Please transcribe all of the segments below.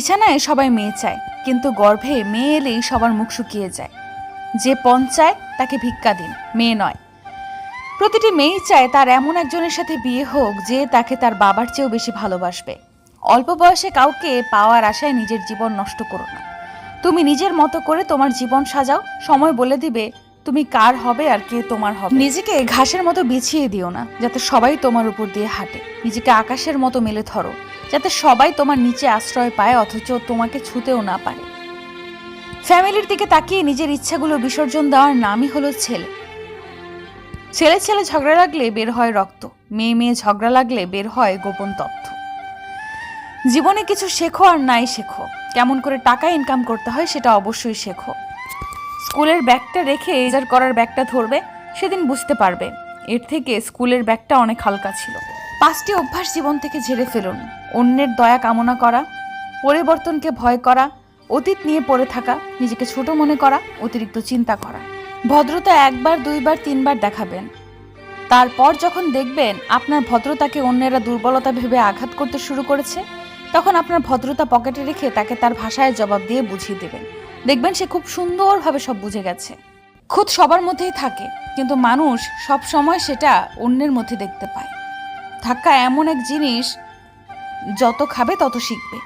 বিছানায় সবাই মেয়ে চায়, কিন্তু গর্ভে মেয়ে এলেই সবার মুখ শুকিয়ে যায়। যে পণ চায়, তাকে ভিক্ষা দিন, মেয়ে নয়। প্রতিটি মেয়েই চায় তার এমন একজনের সাথে বিয়ে হোক যে তাকে তার বাবার চেয়েও বেশি ভালোবাসবে। অল্প বয়সে কাউকে পাওয়ার আশায় নিজের জীবন নষ্ট করো না। তুমি নিজের মতো করে তোমার জীবন সাজাও, সময় বলে দিবে তুমি কার হবে আর কে তোমার হবে। নিজেকে ঘাসের মতো বিছিয়ে দিও না, যাতে সবাই তোমার উপর দিয়ে হাঁটে। নিজেকে আকাশের মতো মেলে ধরো। যাতে সবাই তোমার নিচে আশ্রয় পায়, অথচ তোমাকে ছুতেও না পারে। ফ্যামিলির দিকে তাকিয়ে নিজের ইচ্ছাগুলো বিসর্জন দেওয়ার নামই হলো ছেলে। ছেলে ছেলে ঝগড়া লাগলে বের হয় রক্ত, মেয়ে মেয়ে ঝগড়া লাগলে বের হয় গোপন তথ্য। জীবনে কিছু শেখো আর নাই শেখো, কেমন করে টাকা ইনকাম করতে হয় সেটা অবশ্যই শেখো। স্কুলের ব্যাগটা রেখে রেজার করার ব্যাগটা ধরবে, সেদিন বুঝতে পারবে। এর থেকে স্কুলের ব্যাগটা অনেক হালকা ছিল। পাঁচটি অভ্যাস জীবন থেকে ঝেড়ে ফেলুন। অন্যের দয়া কামনা করা, পরিবর্তনকে ভয় করা, অতীত নিয়ে পড়ে থাকা, নিজেকে ছোট মনে করা, অতিরিক্ত চিন্তা করা। ভদ্রতা একবার, দুইবার, তিনবার দেখাবেন। তারপর যখন দেখবেন আপনার ভদ্রতাকে অন্যেরা দুর্বলতা ভেবে আঘাত করতে শুরু করেছে, তখন আপনার ভদ্রতা পকেটে রেখে তাকে তার ভাষায় জবাব দিয়ে বুঝিয়ে দেবেন। দেখবেন সে খুব সুন্দরভাবে সব বুঝে গেছে। খুদ সবার মধ্যেই থাকে, কিন্তু মানুষ সব সময় সেটা অন্যের মধ্যে দেখতে পায়। ধাক্কা এমন এক জিনিস, যত খাবে তত শিখবে।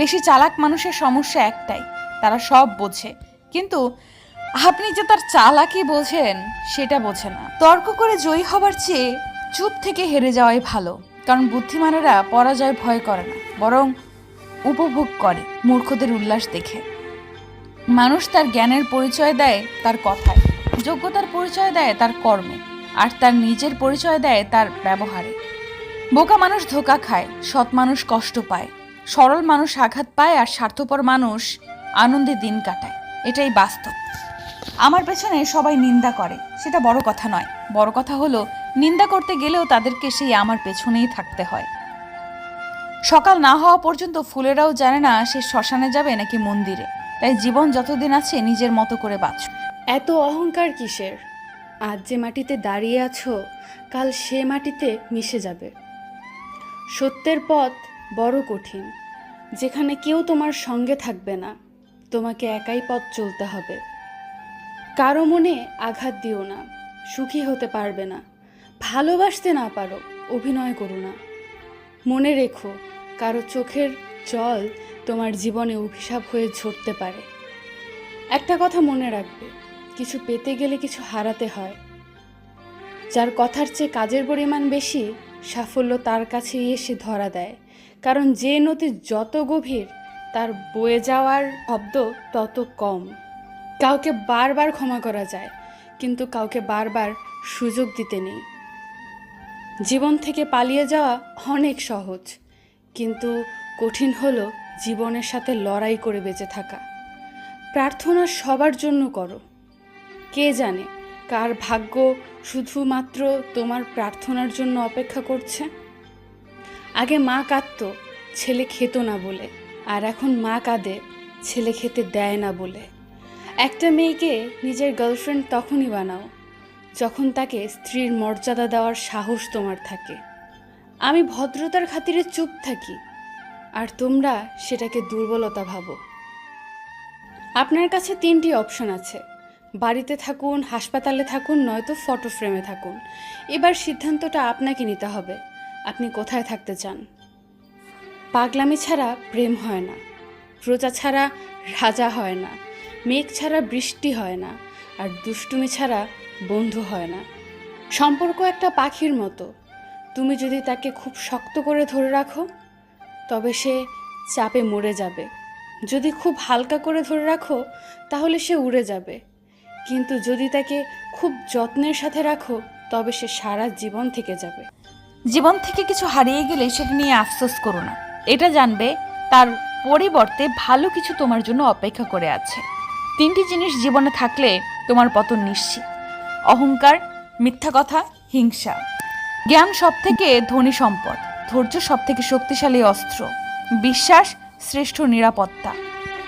বেশি চালাক মানুষের সমস্যা একটাই, তারা সব বোঝে। কিন্তু আপনি যে তার চালাকি বোঝেন, সেটা বোঝে না। তর্ক করে জয়ী হবার চেয়ে চুপ থেকে হেরে যাওয়াই ভালো, কারণ বুদ্ধিমানেরা পরাজয় ভয় করে না, বরং উপভোগ করে মূর্খদের উল্লাস দেখে। মানুষ তার জ্ঞানের পরিচয় দেয় তার কথায়, যোগ্যতার পরিচয় দেয় তার কর্মে, আর তার নিজের পরিচয় দেয় তার ব্যবহারে। বোকা মানুষ ধোকা খায়, সৎ মানুষ কষ্ট পায়। সরল মানুষ আঘাত পায় আর স্বার্থপর মানুষ আনন্দে দিন কাটায়। এটাই বাস্তব। আমার পেছনে সবাই নিন্দা করে, সেটা বড় কথা নয়। বড় কথা হলো, নিন্দা করতে গেলেও তাদেরকে সেই আমার পেছনেই থাকতে হয়। সকাল না হওয়া পর্যন্ত ফুলেরাও জানে না সে শ্মশানে যাবে নাকি মন্দিরে। তাই জীবন যতদিন আছে নিজের মতো করে বাঁচো। এত অহংকার কিসের? আজ যে মাটিতে দাঁড়িয়ে আছো, কাল সে মাটিতে মিশে যাবে। সত্যের পথ বড় কঠিন, যেখানে কেউ তোমার সঙ্গে থাকবে না। তোমাকে একাই পথ চলতে হবে। কারও মনে আঘাত দিও না, সুখী হতে পারবে না, ভালোবাসতে না পারো, অভিনয় করো না। মনে রেখো, কারও চোখের জল তোমার জীবনে অভিশাপ হয়ে ঝরতে পারে। একটা কথা মনে রাখবে, কিছু পেতে গেলে কিছু হারাতে হয়। যার কথার চেয়ে কাজের পরিমাণ বেশি সাফল্য তার কাছেই এসে ধরা দেয়। কারণ যে নদী যত গভীর, তার বয়ে যাওয়ার শব্দ তত কম। কাউকে বারবার ক্ষমা করা যায়, কিন্তু কাউকে বারবার সুযোগ দিতে নেই। জীবন থেকে পালিয়ে যাওয়া অনেক সহজ, কিন্তু কঠিন হলো জীবনের সাথে লড়াই করে বেঁচে থাকা। প্রার্থনা সবার জন্য করো। কে জানে কার ভাগ্য শুধুমাত্র তোমার প্রার্থনার জন্য অপেক্ষা করছে? আগে মা কাঁদত, ছেলে খেত না বলে। আর এখন মা কাঁদে, ছেলে খেতে দেয় না বলে। একটা মেয়েকে নিজের গার্লফ্রেন্ড তখনই বানাও, যখন তাকে স্ত্রীর মর্যাদা দেওয়ার সাহস তোমার থাকে। আমি ভদ্রতার খাতিরে চুপ থাকি, আর তোমরা সেটাকে দুর্বলতা ভাবো। আপনার কাছে তিনটি অপশন আছে। বাড়িতে থাকুন, হাসপাতালে থাকুন, নয়তো ফটো ফ্রেমে থাকুন। এবার সিদ্ধান্তটা আপনাকে নিতে হবে। আপনি কোথায় থাকতে চান? পাগলামি ছাড়া প্রেম হয় না। প্রজা ছাড়া রাজা হয় না। মেঘ ছাড়া বৃষ্টি হয় না। আর দুষ্টুমি ছাড়া বন্ধু হয় না। সম্পর্ক একটা পাখির মতো। তুমি যদি তাকে খুব শক্ত করে ধরে রাখো, তবে সে চাপে মরে যাবে। যদি খুব হালকা করে ধরে রাখো, তাহলে সে উড়ে যাবে। কিন্তু যদি তাকে খুব যত্নের সাথে রাখো, তবে সে সারা জীবন থেকে যাবে। জীবন থেকে কিছু হারিয়ে গেলে সেটা নিয়ে আফসোস করো না। এটা জানবে তার পরিবর্তে ভালো কিছু তোমার জন্য অপেক্ষা করে আছে। তিনটি জিনিস জীবনে থাকলে তোমার পতন নিশ্চিত। অহংকার, মিথ্যা কথা, হিংসা। জ্ঞান সব থেকে ধনী সম্পদ, ধৈর্য সব থেকে শক্তিশালী অস্ত্র। বিশ্বাস, শ্রেষ্ঠ নিরাপত্তা।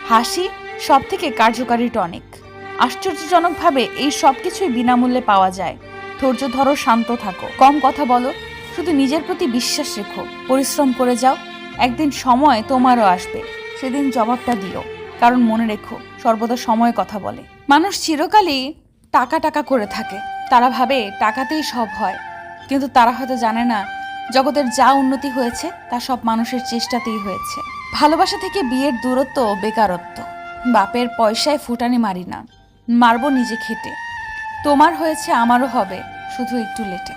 হাসি সব থেকে কার্যকারী টনিক। আশ্চর্যজনকভাবে এই সব কিছুই বিনামূল্যে পাওয়া যায়। ধৈর্য ধরো, শান্ত থাকো। কম কথা বলো, শুধু নিজের প্রতি বিশ্বাস রেখো। পরিশ্রম করে যাও, একদিন সময় তোমারও আসবে। সেদিন জবাবটা দিও। কারণ মনে রেখো, সর্বদা সময় কথা বলে। মানুষ চিরকালই টাকা টাকা করে থাকে। তারা ভাবে টাকাতেই সব হয়। কিন্তু তারা হয়তো জানে না, জগতের যা উন্নতি হয়েছে, তা সব মানুষের চেষ্টাতেই হয়েছে। ভালোবাসা থেকে বিয়ের দূরত্ব ও বেকারত্ব। বাপের পয়সায় ফুটানি মারি না। মারবো নিজে খেটে। তোমার হয়েছে, আমারও হবে, শুধু একটু লেটে।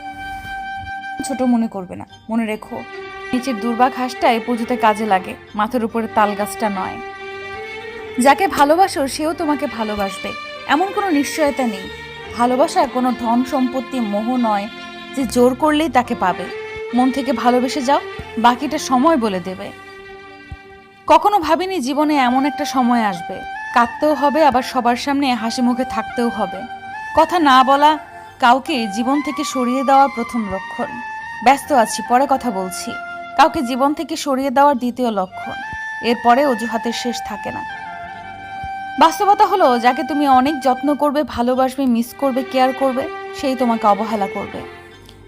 ছোট মনে করবে না, মনে রেখো, নিচের দুর্বা ঘাসটাই পুজোতে কাজে লাগে, মাথার উপরে তাল গাছটা নয়। যাকে ভালোবাসো, সেও তোমাকে ভালোবাসবে, এমন কোনো নিশ্চয়তা নেই। ভালোবাসা কোনো ধন সম্পত্তি, মোহ নয়, যে জোর করলেই তাকে পাবে। মন থেকে ভালোবেসে যাও, বাকিটা সময় বলে দেবে। কখনো ভাবিনি জীবনে এমন একটা সময় আসবে। কাঁদতেও হবে, আবার সবার সামনে হাসি মুখে থাকতেও হবে। কথা না বলা কাউকে জীবন থেকে সরিয়ে দেওয়ার প্রথম লক্ষণ। ব্যস্ত আছি, পরে কথা বলছি। কাউকে জীবন থেকে সরিয়ে দেওয়ার দ্বিতীয় লক্ষণ। এরপরে অজুহাতের শেষ থাকে না। বাস্তবতা হলো, যাকে তুমি অনেক যত্ন করবে, ভালোবাসবে মিস করবে কেয়ার করবে, সেই তোমাকে অবহেলা করবে।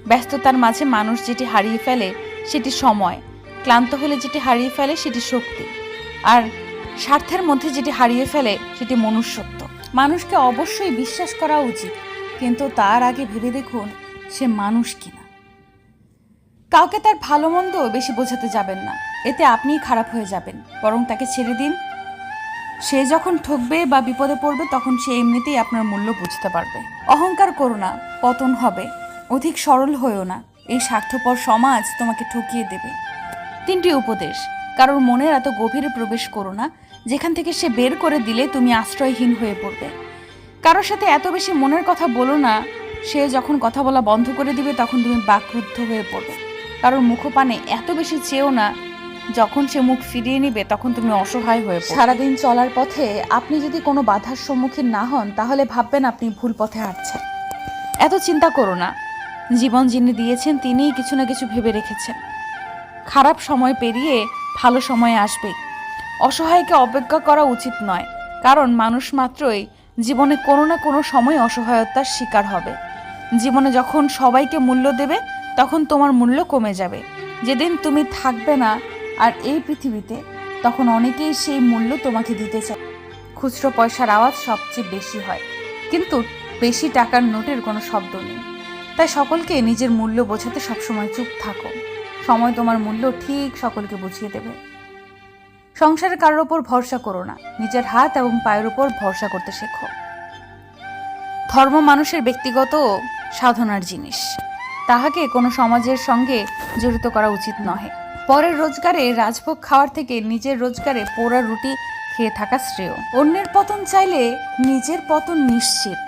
ব্যস্ততার মাঝে মানুষ যেটি হারিয়ে ফেলে, সেটি সময়। ক্লান্ত হলে যেটি হারিয়ে ফেলে, সেটি শক্তি। আর স্বার্থের মধ্যে যেটি হারিয়ে ফেলে, সেটি মনুষ্যত্ব। মানুষকে অবশ্যই বিশ্বাস করা উচিত, কিন্তু তার আগে ভেবে দেখুন সে মানুষ কিনা। কাউকে তার ভালো মন্দ বেশি বোঝাতে যাবেন না, এতে আপনিই খারাপ হয়ে যাবেন, বরং তাকে ছেড়ে দিন। সে যখন ঠকবে বা বিপদে পড়বে, তখন সে এমনিতেই আপনার মূল্য বুঝতে পারবে। অহংকার করো না, পতন হবে। অধিক সরল হয়েও না। এই স্বার্থপর সমাজ তোমাকে ঠকিয়ে দেবে। তিনটি উপদেশ। কারোর মনের এত গভীরে প্রবেশ করো না যেখান থেকে সে বের করে দিলে তুমি আশ্রয়হীন হয়ে পড়বে। কারোর সাথে এত বেশি মনের কথা বলো না সে যখন কথা বলা বন্ধ করে দিবে তখন তুমি বাকরুদ্ধ হয়ে পড়বে। কারোর মুখপানে এত বেশি চেয়েও না যখন সে মুখ ফিরিয়ে নিবে তখন তুমি অসহায় হয়ে পড়বে। সারাদিন চলার পথে আপনি যদি কোনো বাধার সম্মুখীন না হন তাহলে ভাববেন আপনি ভুল পথে হাঁটছেন। এত চিন্তা করো না জীবন যিনি দিয়েছেন তিনিই কিছু না কিছু ভেবে রেখেছেন। খারাপ সময় পেরিয়ে ভালো সময় আসবে। অসহায়কে অপেক্ষা করা উচিত নয়, কারণ মানুষ মাত্রই জীবনে কোনো না কোনো সময় অসহায়তার শিকার হবে। জীবনে যখন সবাইকে মূল্য দেবে, তখন তোমার মূল্য কমে যাবে। যেদিন তুমি থাকবে না আর এই পৃথিবীতে, তখন অনেকেই সেই মূল্য তোমাকে দিতে চায়। খুচরো পয়সার আওয়াজ সবচেয়ে বেশি হয়, কিন্তু বেশি টাকার নোটের কোনো শব্দ নেই। তাই সকলকে নিজের মূল্য বোঝাতে সবসময় চুপ থাকো। সময় তোমার মূল্য ঠিক সকলকে বুঝিয়ে দেবে। সংসারে কারোর ওপর ভরসা করো না। নিজের হাত এবং পায়ের উপর ভরসা করতে শেখো। ধর্ম মানুষের ব্যক্তিগত সাধনার জিনিস। তাহাকে কোনো সমাজের সঙ্গে জড়িত করা উচিত নহে। পরের রোজগারে রাজভোগ খাওয়ার থেকে নিজের রোজগারে পোড়া রুটি খেয়ে থাকা শ্রেয়। অন্যের পতন চাইলে নিজের পতন নিশ্চিত।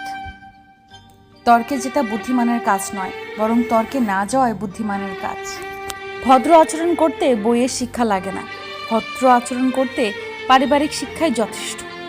তর্কে যেটা বুদ্ধিমানের কাজ নয়, বরং তর্কে না যাওয়ায় বুদ্ধিমানের কাজ। ভদ্র আচরণ করতে বইয়ের শিক্ষা লাগে না। ভদ্র আচরণ করতে পারিবারিক শিক্ষাই যথেষ্ট।